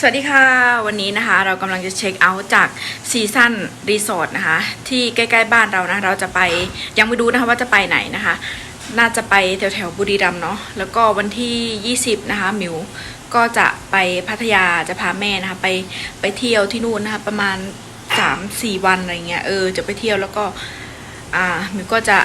สวัสดีค่ะ วันนี้นะคะเรากำลังจะเช็คเอาท์จากซีซั่นรีสอร์ทนะคะ ที่ใกล้ๆบ้านเรานะ เราจะไปยังไม่รู้นะคะว่าจะไปไหนนะคะ น่าจะไปแถวๆบุรีรัมย์เนาะแล้วก็วันที่ 20 นะคะมิวก็จะไปพัทยาจะพาแม่นะคะไปไปเที่ยวที่นู่นนะคะ ประมาณ 3-4 วันอะไรเงี้ยเออจะไปเที่ยวแล้วก็อ่ามิวก็จะ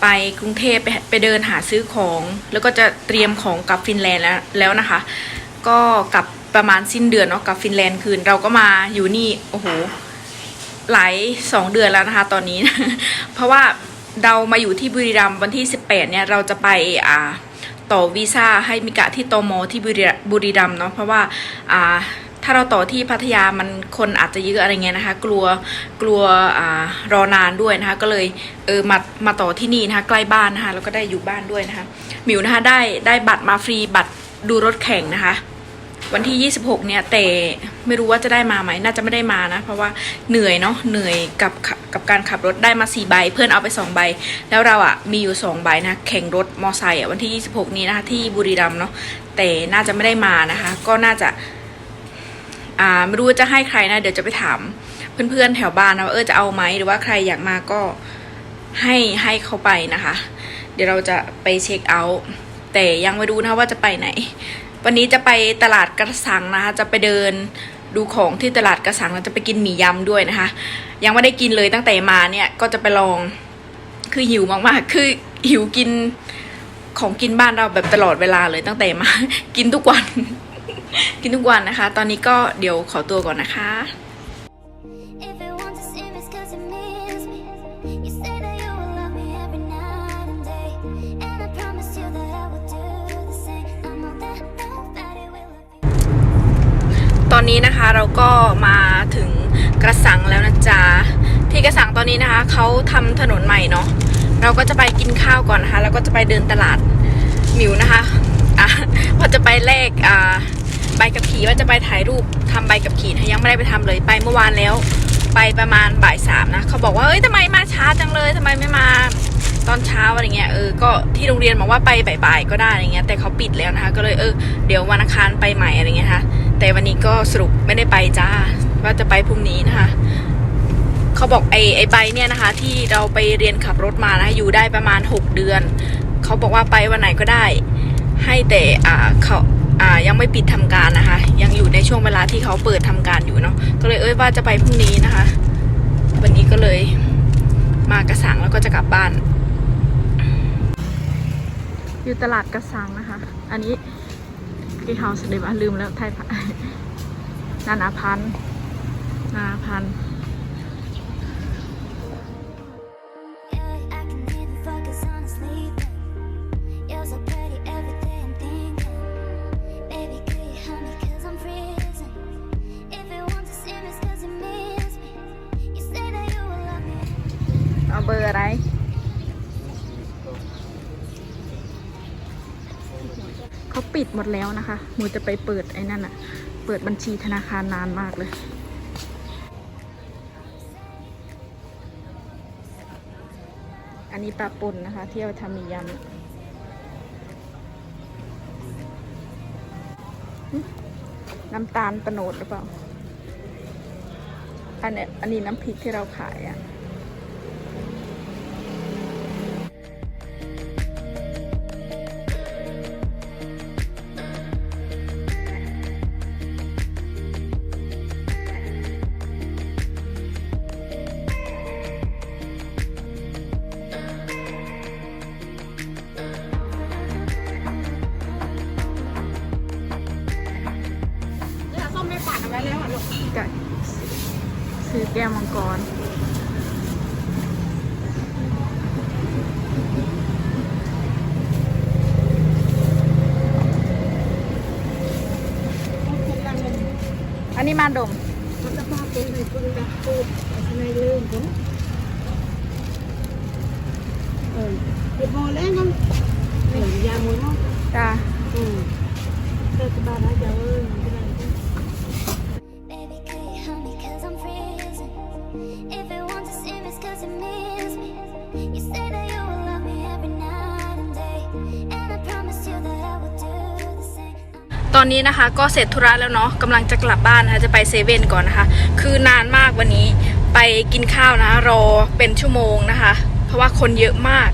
ไปกรุงเทพไปไปเดินหาซื้อของ แล้วก็จะเตรียมของกลับฟินแลนด์แล้วแล้วนะคะ ก็กลับประมาณสิ้นเดือนเนาะกลับฟินแลนด์คืนเราก็มาอยู่นี่โอ้โหหลายสองเดือนแล้วนะคะตอนนี้ เพราะว่าเรามาอยู่ที่บุรีรัมย์วันที่ 18 เนี่ยเราจะไปอ่าต่อวีซ่าให้มิกะที่โตมที่บุรีรัมย์เนาะเพราะว่าอ่าถ้าเราต่อที่พัทยามันคนอาจจะเยอะอะไรเงี้ยนะคะ กลัวกลัวอ่ารอนานด้วยนะคะ ก็เลยเออมามาต่อที่นี่นะคะ ใกล้บ้านนะคะแล้วก็ได้อยู่บ้านด้วยนะคะหมิวนะคะได้ได้บัตรมาฟรีบัตรดูรถแข่งนะคะ วันที่ 26 เนี่ยแต่ไม่รู้ว่าจะได้มาไหมน่าจะไม่ได้มานะ เพราะว่าเหนื่อยเนาะเหนื่อยกับกับการขับรถได้มา4ใบ เพื่อนเอาไป 2 ใบ แล้วเราอะมีอยู่ 2 ใบนะแข่งรถมอไซค์อะวันที่ 26 นี้นะคะที่บุรีรัมย์เนาะแต่น่าจะไม่ได้มานะคะ ก็น่าจะอ่าไม่รู้ว่าจะให้ใครนะ เดี๋ยวจะไปถามเพื่อนๆแถวบ้านนะว่าเออจะเอาไหมหรือว่าใครอยากมาก็ให้ให้เขาไปนะคะ เดี๋ยวเราจะไปเช็คเอาท์แต่ยังไม่รู้นะว่าจะไปไหน วันนี้จะไปตลาดกระสังนะคะ จะไปเดินดูของที่ตลาดกระสังแล้วจะไปกินหมี่ยำด้วยนะคะ ยังไม่ได้กินเลยตั้งแต่มาเนี่ยก็จะไปลองคือหิวมากๆ คือหิวกินของกินบ้านเราแบบตลอดเวลาเลยตั้งแต่มา กินทุกวัน กินทุกวันนะคะ ตอนนี้ก็เดี๋ยวขอตัวก่อนนะคะ อนนี้นะคะเราก็มาถึงกระสังแล้วนะจ๊ะที่กระสังตอนนี้นะคะเขาทำถนนใหม่เนาะเราก็จะไปกินข้าวก่อนนะคะ แล้วก็จะไปเดินตลาดหมิวนะคะอะว่าจะไปแลกอ่าใบกับขี่ว่าจะไปถ่ายรูปทำใบกับขี่นะยังไม่ได้ไปทำเลยไปเมื่อวานแล้ว ไปประมาณบ่ายสามนะเขาบอกว่าเอ้ยทำไมมาช้าจังเลยทำไมไม่มาตอนเช้าอะไรเงี้ยเออก็ที่โรงเรียนบอกว่าไปบ่ายๆก็ได้อะไรเงี้ยแต่เขาปิดแล้วนะคะ ก็เลยเออเดี๋ยววันอังคารไปใหม่อะไรเงี้ยนะคะ แต่วันนี้ก็สรุปไม่ได้ไปจ้า ว่าจะไปพรุ่งนี้นะคะ เขาบอกไอ้ไอ้ใบเนี่ยนะคะ ที่เราไปเรียนขับรถมานะอยู่ได้ประมาณ 6 เดือน เขาบอกว่าไปวันไหนก็ได้ ให้แต่อ่าเขาอ่ายังไม่ปิดทำการนะคะ ยังอยู่ในช่วงเวลาที่เขาเปิดทำการอยู่เนาะก็เลยเอ้ยว่าจะไปพรุ่งนี้นะคะ วันนี้ก็เลยมากระสังแล้วก็จะกลับบ้าน อยู่ตลาดกระสังนะคะ อันนี้ กี่เฮาส์เลยว่าลืมแล้วไทยพะนานาพันนานาพัน หมดแล้วนะคะมูจะไปเปิดไอ้นั่นอะเปิดบัญชีธนาคารนานมากเลย อันนี้ปลาป่นนะคะ ที่เอาไปทำมียำน้ำตาลตะโนดหรือเปล่า อันนี้อันนี้น้ำพริกที่เราขายอะส้ นนี้มาดมมันจะพา อนอนนี้นะคะ ก็เสร็จธุระแล้วเนาะกำลังจะกลับบ้านนะคะจะไปเซเว่นก่อนนะคะ คือนานมากวันนี้ไปกินข้าวนะ รอเป็นชั่วโมงนะคะ เพราะว่าคนเยอะมาก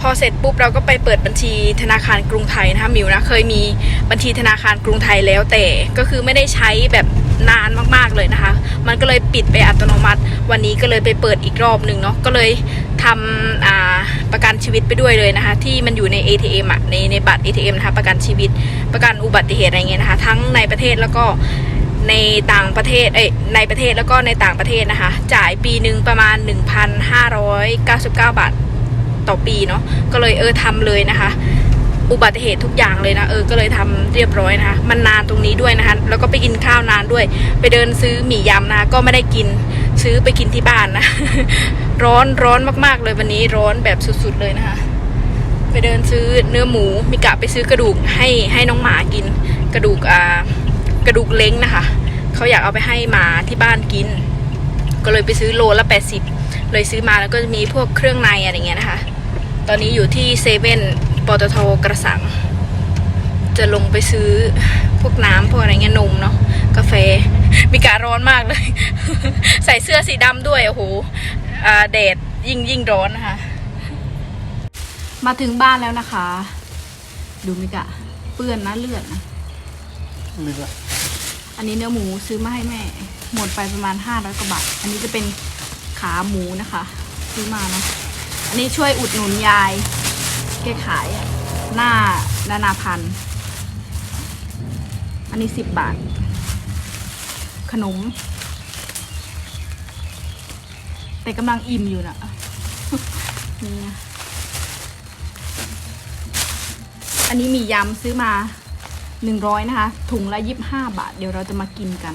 พอเสร็จปุ๊บเราก็ไปเปิดบัญชีธนาคารกรุงไทยนะคะมิวนะเคยมีบัญชีธนาคารกรุงไทยแล้วแต่ก็คือไม่ได้ใช้แบบ นานมากๆเลยนะคะ มันก็เลยปิดไปอัตโนมัติ วันนี้ก็เลยไปเปิดอีกรอบหนึ่งเนาะก็เลยทำประกันชีวิตไปด้วยเลยนะคะ ที่มันอยู่ใน ATM อะในในบัตร ATM นะคะประกันชีวิตประกันอุบัติเหตุอะไรเงี้ยนะคะ ทั้งในประเทศแล้วก็ในต่างประเทศเอ้ยในประเทศแล้วก็ในต่างประเทศนะคะ จ่ายปีหนึ่งประมาณ 1,599 บาทต่อปีเนาะก็เลยเออทำเลยนะคะ อุบัติเหตุทุกอย่างเลยนะเออก็เลยทำเรียบร้อยนะคะมันนานตรงนี้ด้วยนะคะแล้วก็ไปกินข้าวนานด้วย ไปเดินซื้อหมี่ยำนะคะก็ไม่ได้กินซื้อไปกินที่บ้านนะ ร้อนร้อนมากๆเลยวันนี้ร้อนแบบสุดๆเลยนะคะไปเดินซื้อเนื้อหมูมีกะไปซื้อกระดูกให้ให้น้องหมากิน กระดูกอ่ากระดูกเล้งนะคะเขาอยากเอาไปให้หมาที่บ้านกิน ก็เลยไปซื้อโลละ 80 เลยซื้อมาแล้วก็จะมีพวกเครื่องในอะไรเงี้ยนะคะ ตอนนี้อยู่ที่เซเว่น ปตทกระสัง จะลงไปซื้อพวกน้ำพวกอะไรเงี้ยนมเนาะกาแฟมีการร้อนมากเลย ใส่เสื้อสีดำด้วย โอ้โหอ่าแดดยิ่งยิ่งร้อนนะคะ มาถึงบ้านแล้วนะคะ ดูมิกะ เปื้อนนะเลือดนะเรืออันนี้เนื้อหมูซื้อมาให้แม่ หมดไปประมาณห้าร้อยกว่าบาท อันนี้จะเป็นขาหมูนะคะ ซื้อมาเนาะอันนี้ช่วยอุดหนุนยาย แกขายหน้านานาพันธ์อันนี้สิบบาท ขนม แต่กำลังอิ่มอยู่นะนี่นะอันนี้มียำซื้อมาหนึ่งร้อยนะคะ ถุงละยี่บห้าบาท เดี๋ยวเราจะมากินกัน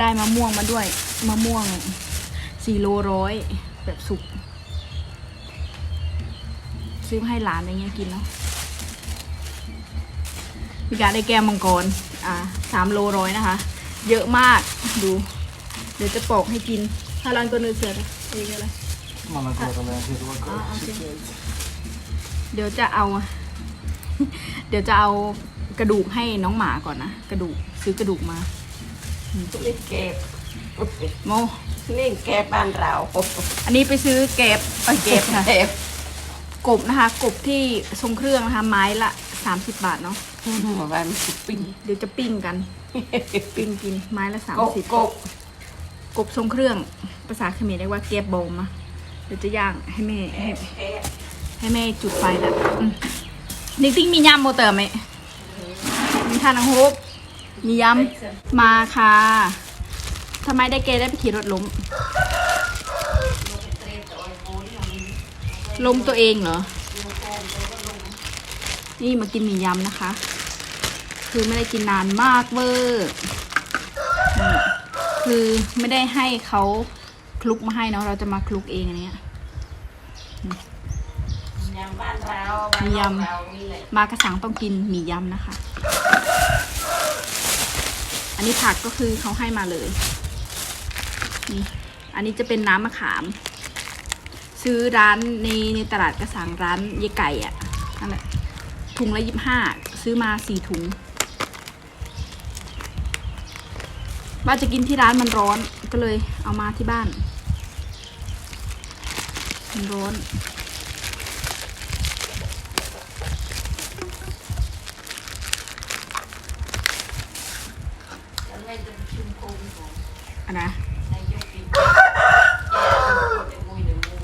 ได้มะม่วงมาด้วย มะม่วงสี่โลร้อยแบบสุก ซื้อมาให้หลานอะไรเงี้ยกินเนาะมีการได้แก้วมังกร อ่าสามโลร้อยนะคะ เยอะมาก ดู เดี๋ยวจะปอกให้กินถ้าร้านก็เนื้อเสือนะเองอะไรมันก็อะไรที่รู้ว่าก็อ๋อโอเคเดี๋ยวจะเอา เดี๋ยวจะเอากระดูกให้น้องหมาก่อนนะ กระดูกซื้อกระดูกมาเล่นเก็บโมเล่นเก็บบ้านเราอันนี้ไปซื้อเก็บเอ้ยเก็บค่ะ เก็บ กบนะคะ กบที่ทรงเครื่องนะคะ ไม้ละสามสิบบาทเนาะมาบ้านสิปิ้งเดี๋ยวจะปิ้งกัน ปิ้งกินไม้ละสามกบสิบกบ กบทรงเครื่อง ภาษาเขมรเรียกว่าเก็บบมอะเดี๋ยวจะย่างให้แม่ให้ให้แม่จุดไฟแล้วอืมนิกติ้งมียำโมเตอร์ไหมมีทานอังฮบมียำมาค่ะทำไมได้เกได้ไปขี่รถล้ม ล้มตัวเองเหรอ นี่มากินหมี่ยำนะคะ คือไม่ได้กินนานมากเวอร์คือไม่ได้ให้เขาคลุกมาให้เนาะเราจะมาคลุกเองอันเนี้ยยำบ้านเรามียำเรานี่แหละมากระสังต้องกินหมี่ยำนะคะ อันนี้ผักก็คือเขาให้มาเลย นี่ อันนี้จะเป็นน้ำมะขาม ซื้อร้านในในตลาดกระสังร้านยายไก่อะ่ะนั่นแหละถุงละยี่ห้าซื้อมาสี่ถุงว่าจะกินที่ร้านมันร้อนก็เลยเอามาที่บ้าน มันร้อน แล้วแม่จะชุมโคมของ อันนะ นายกกินแย่เดี๋ยวมุยเดี๋ยวมุย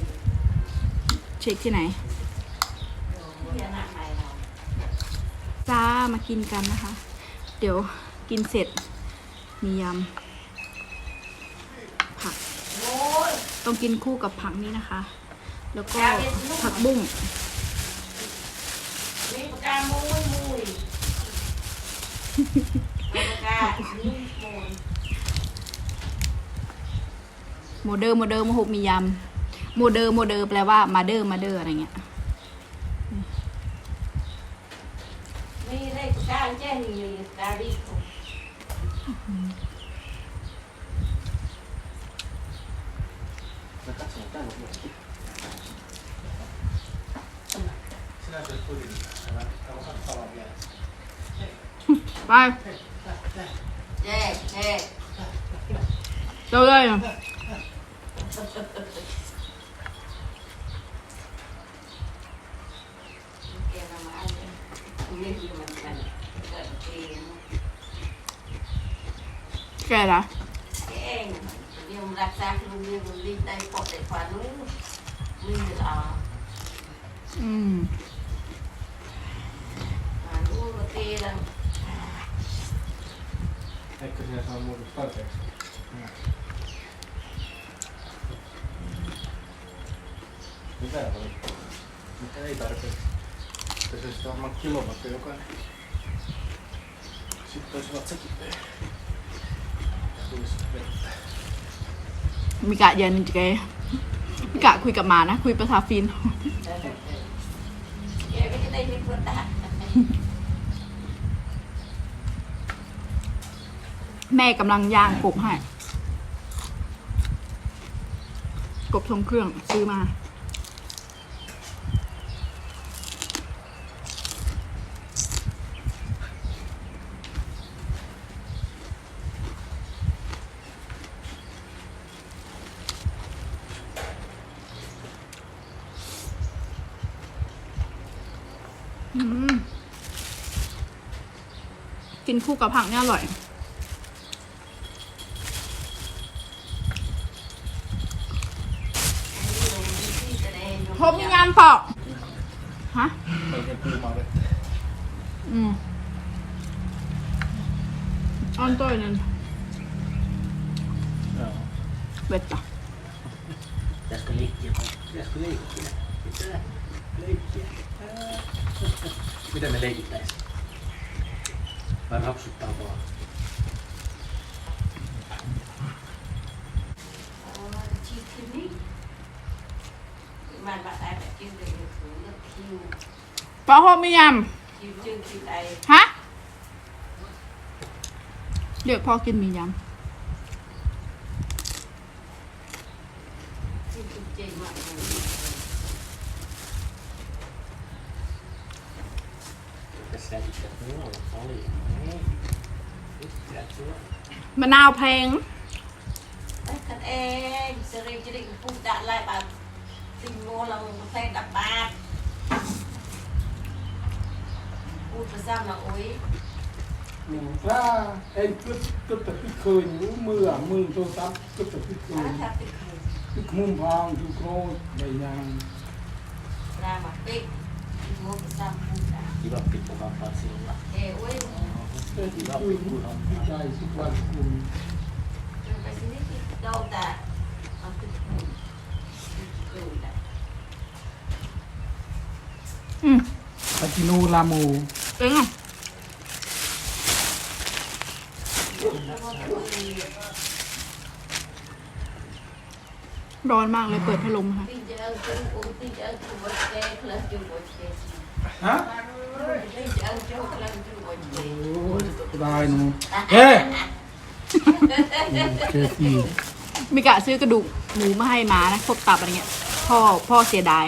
เช็คที่ไหนที่อนามาจ้ามากินกันนะคะ เดี๋ยวกินเสร็จ มียำผัก ต้องกินคู่กับผักนี้นะคะ แล้วก็ผักบุ้งโมเดอร์โมเดอร์โมหกมียำ โมเดอร์โมเดอร์แปลว่ามาเดอร์มาเดอร์อะไรเงี้ยมีได้ปากกาแจ้งอยู่ดาริโกแล้วก็ส่งได้หมดเลยที่น่าจะพูดใช่ไหมเราก็ตลอดเนี่ยไปแย่แย่เจ้าเลย แกทำมาเนี่ยนี่คือมันมันเกิดเอง แกละเองเดี๋ยวรักษาคือเรื่องมันรีบได้ปอดได้ฟันนู้นมืออะอืมอ่านู้นตีแล้ว Ecco ce ne sono molto forte. Mitä oli? Mitä ei tarvitse. Tässä olisi varmaan kilowatti jokainen. Sitten olisivat sekin tehnyt. Tulisi vettä. มิกะเย็นจเกมิกะคุยกับหมานะ คุยภาษาฟิน แม่ปวดตาแม่กำลังย่างกบให้ กบทรงเครื่องซื้อมา อืม กิ นคู่กับผักเนี่ยอร่อย ผมมีงานปอกฮะเปาเลยอืมออนตัวนึงเวทจ้ะ Tässä leikkiä. Tässä leikkiä. Vai rapsuttaa vaan? ชีคืนนี้ มันมาได้แบบจิ้มเลยคือเลือกคิวปลาหอมมียคิวจึงคิวใดำฮะ เดี๋ยวพ่อกินมียคิวจึงเจมากเลย Tässä sitten muualla oli. Niin. Mitä tuo? ำ มะนาวแพงไอ้กันเองเสรีจะได้พูดด่าไล่แบบสิ่งโง่เราใส่ดับบาดพูดภาษาหนังโอ้ยถ้าไอ้กึศกึศแต่พิเคยรู้มืออะมือโทรศัพท์กึศแต่พิเคถ้ายถ้าติดคือพิกมุมพางทุกโครใบยางหน้ามาปิ๊กโง่ภาษาพูดด่า Kiva pikkukampaa sinulla. เอ้โอ้ยแต่ที่คือที่ใจสุวรรณคุณไปสินี่ติดโดนแต่เอาติดคือคือด่าอืมปาจิโนลาโมเอง อ่ะ แล้วก็คือ ร้อนมากเลยเปิดพัดลมค่ะ ติดเจอคืออุ้งติดเจอคือวัดเกย์เคลื่อนจูวัดเกย์ ฮะ ติดเจอจูเคลื่อนจูวัดเกโอ้ย์ยได้หนูเฮ้โอเคสิมิกะซื้อกระดูกหมูมาให้หมานะครบตับอะไรเงี้ย พ่อพ่อเสียดาย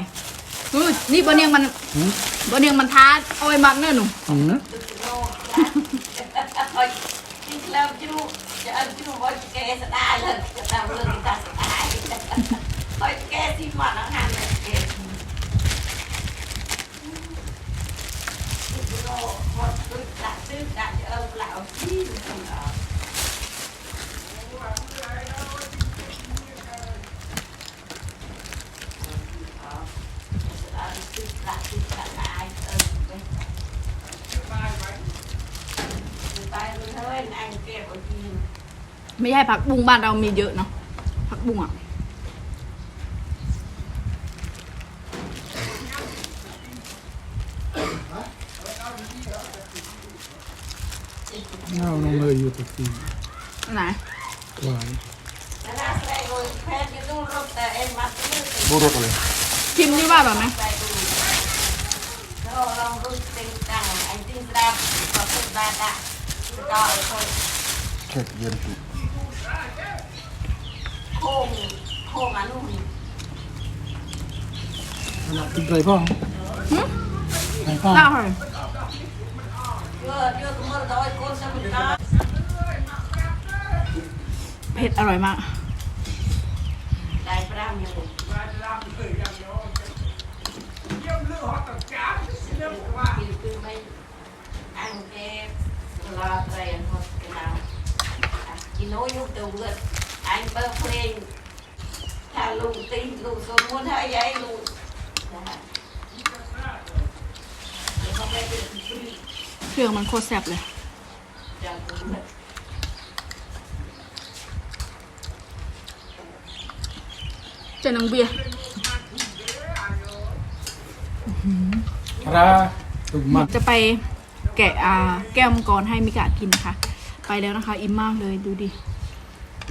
อุ๊ยนี่บะเนียงมันหืมบะเนียงมันท้าเอาไว้มักเน่หนูอืมนะติดโลกติดแล้วจูจะเอาจูวั ลกวัดตึกดักตึกดักเออเปล่าที่มันเออไม่ใช่ผักบุ้งบ้านเรามีเยอะเนาะผักบุ้งอะ เอาน้องเลยอยู่ตะกี้อันไหนหวาน Burro tuli. ชิมที่ว่าแบบไหมลองรู้ติงตังไอ้ติงดับก็เป็นบาดะก็คน Kek jönti. โค้งโค้งอันนู้นติดไรพ่อหืมไรพ่อน่าอร่อยเ Vừa chưa có mơ đôi con sao mình nói เผ็ดอร่อยมาก Đây phải làm nhiều Kêu kêu mấy Ăn cái Lo tiền hoặc cái nào À, Chỉ nói vô từ vượt Anh bơ phê Thà lùng tin lùng xuống muốn hai giấy lùng Dạ. Để không phải tự free เครื่องมันโคตรแซ่บเลย เจานังเบียร์ราตุมันจะไปแกะอ่าแก้วมังกรให้มิกะกินนะคะ ไปแล้วนะคะ อิ่มมากเลยดูดิ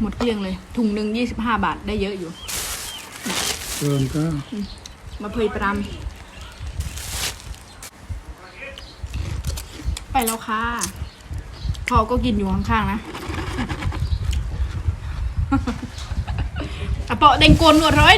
หมดเกลี้ยงเลย ถุงหนึ่งยี่สิบห้าบาทได้เยอะอยู่เกินก็มาเพยปรำไปแล้วค่ะพ่อก็กินอยู่ข้างๆนะ อะ เปาะเด้งโกนหนวดร้อย